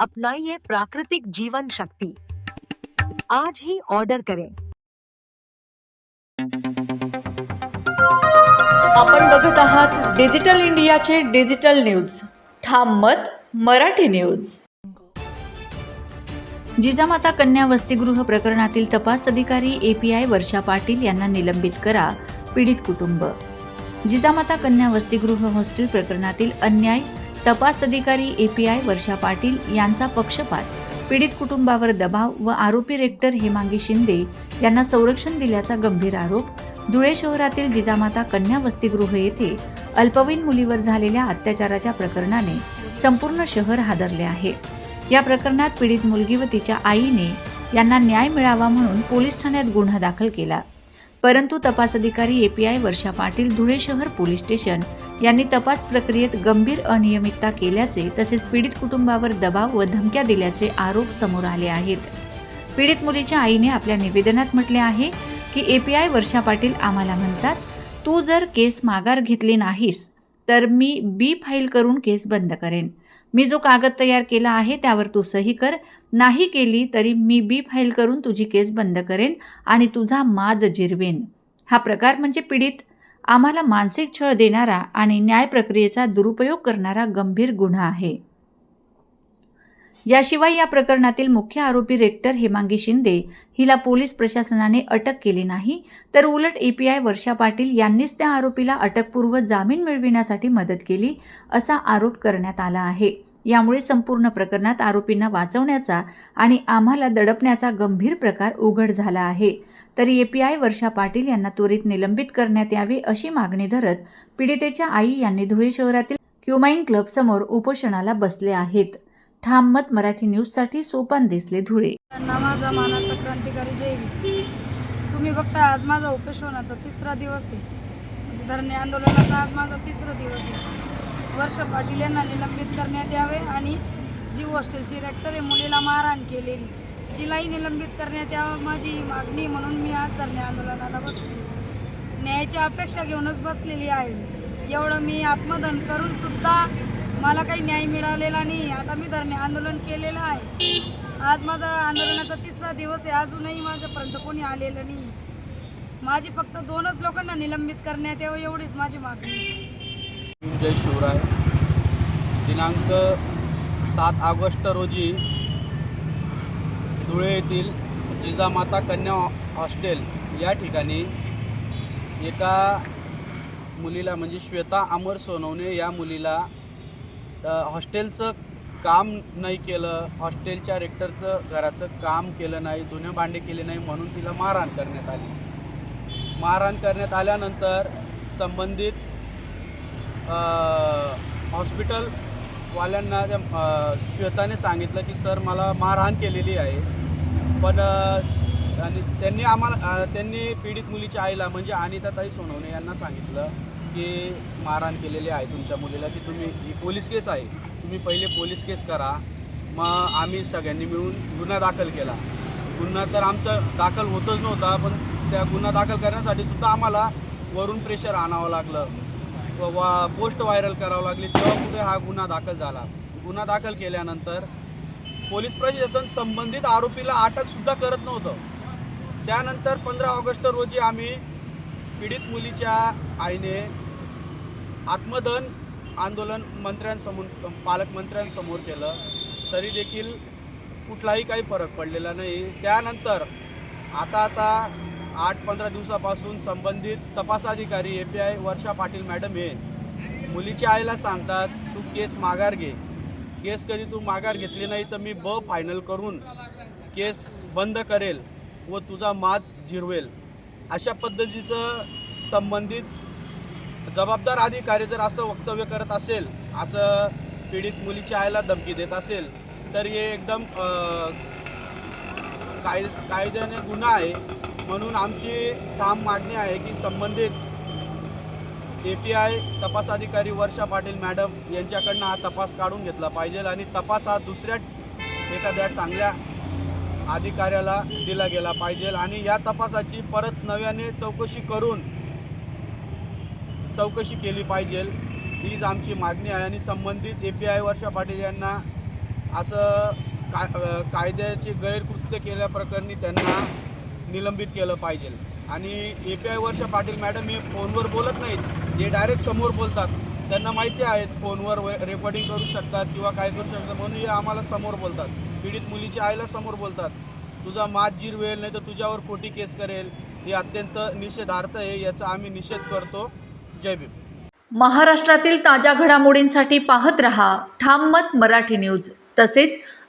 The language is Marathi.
अपनाइए प्राकृतिक जीवन शक्ति। आज ही ऑर्डर करें। आपण बघत आहात डिजिटल इंडियाचे डिजिटल न्यूज ठाम मत मराठी न्यूज जिजामाता कन्या वसतिगृह प्रकरणातील तपास अधिकारी एपीआय वर्षा पाटील यांना निलंबित करा पीडित कुटुंब. जिजामाता कन्या वसतिगृह हॉस्टेल प्रकरणातील अन्याय तपास अधिकारी एपीआय वर्षा पाटील यांचा पक्षपात पीडित कुटुंबावर दबाव व आरोपी रेक्टर हेमांगी शिंदे यांना संरक्षण दिल्याचा गंभीर आरोप धुळे शहरातील जिजामाता कन्या वसतिगृह येथे अल्पवयीन मुलीवर झालेल्या अत्याचाराच्या प्रकरणाने संपूर्ण शहर हादरले आहे. या प्रकरणात पीडित मुलगी व तिच्या आईने यांना न्याय मिळावा म्हणून पोलीस ठाण्यात गुन्हा दाखल केला. परंतु तपास अधिकारी एपीआय वर्षा पाटील धुळे शहर पोलीस स्टेशन यांनी तपास प्रक्रियेत गंभीर अनियमितता केल्याचे तसेच पीडित कुटुंबावर दबाव व धमक्या दिल्याचे आरोप समोर आले आहेत. पीडित मुलीच्या आईने आपल्या निवेदनात म्हटले आहे की एपीआय वर्षा पाटील आम्हाला म्हणतात तू जर केस माघार घेतली नाहीस तर मी बी फाईल करून केस बंद करेन. मी जो कागद तयार केला आहे त्यावर तू सही कर. नाही केली तरी मी बी फाईल करून तुझी केस बंद करेन आणि तुझा माज जिरवेन. हा प्रकार म्हणजे पीडित. आम्हाला मानसिक छळ देणारा आणि न्याय प्रक्रियेचा दुरुपयोग करणारा गंभीर गुन्हा आहे. याशिवाय या प्रकरणातील मुख्य आरोपी रेक्टर हेमांगी शिंदे हिला पोलीस प्रशासनाने अटक केली नाही तर उलट A P I Varsha Patil यांनीच त्या आरोपीला अटकपूर्व जामीन मिळविण्यासाठी मदत केली असा आरोप करण्यात आला आहे. यामुळे संपूर्ण प्रकरणात आरोपींना वाचवण्याचा आणि आम्हाला दडपण्याचा गंभीर प्रकार उघड झाला आहे. तरी एपीआय वर्षा पाटील यांना त्वरित निलंबित करण्यात यावे अशी मागणी धरत पीडितेच्या आई यांनी धुळे शहरातील क्युमाईन क्लब समोर उपोषणाला बसले आहेत. ठाम मत मराठी न्यूजसाठी सोपान देसले धुळे. माझा मानाचा क्रांतिकारी जय तुम्ही बघता आज माझा उपोषणाचा तिसरा दिवस आहे. म्हणजे धरणे आंदोलनाचा आज माझा तिसरा दिवस आहे. वर्ष पाटील यांना निलंबित करण्यात यावे आणि जी हॉस्टेलची रेक्टर आहे मुलीला मारहाण केलेली. तिलाही निलंबित करण्यात यावं माझी ही मागणी म्हणून मी आज धरणे आंदोलनाला बसले. न्यायाची अपेक्षा घेऊनच बसलेली आहे. एवढं मी आत्मदन करून सुद्धा मला काही न्याय मिळालेला नाही. आता मी धरणे आंदोलन केलेलं आहे. आज माझा आंदोलनाचा तिसरा दिवस आहे. अजूनही माझ्यापर्यंत कोणी आलेलं नाही. माझी फक्त दोनच लोकांना निलंबित करण्यात यावं एवढीच माझी मागणी जय शिवराय. दिनांक सात ऑगस्ट रोजी धुळे येथील जिजामाता कन्या हॉस्टेल या ठिकाणी एका मुलीला म्हणजे श्वेता अमर सोनवणे या मुलीला हॉस्टेलचं काम नाही केलं हॉस्टेलच्या रेक्टरचं घराचं काम केलं नाही धुणे भांडे केले नाही म्हणून तिला मारहाण करण्यात आली. मारहाण करण्यात आल्यानंतर संबंधित हॉस्पिटलवाल्यांना त्या श्वेताने सांगितलं की सर मला मारहाण केलेली आहे. पण आणि त्यांनी आम्हाला त्यांनी पीडित मुलीच्या आईला म्हणजे अनिताताई सोनवणे यांना सांगितलं की मारहाण केलेली आहे तुमच्या मुलीला की तुम्ही ही पोलीस केस आहे. तुम्ही पहिले पोलीस केस करा. मग आम्ही सगळ्यांनी मिळून गुन्हा दाखल केला. गुन्हा तर आमचा दाखल होतच नव्हता पण त्या गुन्हा दाखल करण्यासाठी सुद्धा आम्हाला वरून प्रेशर आणावं लागलं. वा पोस्ट व्हायरल करावं लागली तेव्हा कुठे हा गुन्हा दाखल झाला. गुन्हा दाखल केल्यानंतर पोलीस प्रशासन संबंधित आरोपीला अटकसुद्धा करत नव्हतं. त्यानंतर पंधरा ऑगस्ट रोजी आम्ही पीडित मुलीच्या आईने आत्मदहन आंदोलन मंत्र्यांसमोर पालकमंत्र्यांसमोर केलं. तरी देखील कुठलाही काही फरक पडलेला नाही. त्यानंतर आता आता आठ पंधरा दिवसापासून संबंधित तपासाधिकारी A P I Varsha Patil madam हे मुलीच्या आईला सांगतात तू केस माघार घे. केस कधी तू माघार घेतली नाही तर मी ब फायनल करून केस बंद करेल व तुझा माज जिरवेल अशा पद्धतीचं संबंधित जबाबदार अधिकारी जर असं वक्तव्य करत असेल असं पीडित मुलीच्या आईला धमकी देत असेल तर हे एकदम काय कायद्याने गुन्हा आहे. म्हणून आमची ठाम मागणी आहे की संबंधित ए पी आय तपास अधिकारी वर्षा पाटील मॅडम यांच्याकडनं हा तपास काढून घेतला पाहिजे आणि तपास हा दुसऱ्या एखाद्या चांगल्या अधिकाऱ्याला दिला गेला पाहिजे आणि या तपासाची परत नव्याने चौकशी करून चौकशी केली पाहिजे. हीच आमची मागणी आहे आणि संबंधित A P I Varsha Patil यांना असं का कायद्याचे गैरकृत्य केल्याप्रकरणी त्यांना निलंबित केलं पाहिजे. आणि A P I Varsha Patil madam हे फोनवर बोलत नाहीत. हे डायरेक्ट समोर बोलतात. त्यांना माहिती आहेत फोनवर रेकॉर्डिंग करू शकतात किंवा काय करू शकतात म्हणून हे आम्हाला समोर बोलतात. पीडित मुलीच्या आईला समोर बोलतात. तुझा मात जिरवेल नाही तर तुझ्यावर खोटी केस करेल. हे अत्यंत निषेधार्थ आहे याचा आम्ही निषेध करतो. जय भीम. महाराष्ट्रातील ताज्या घडामोडींसाठी पाहत रहा. ठाम मत मराठी न्यूज. तसेच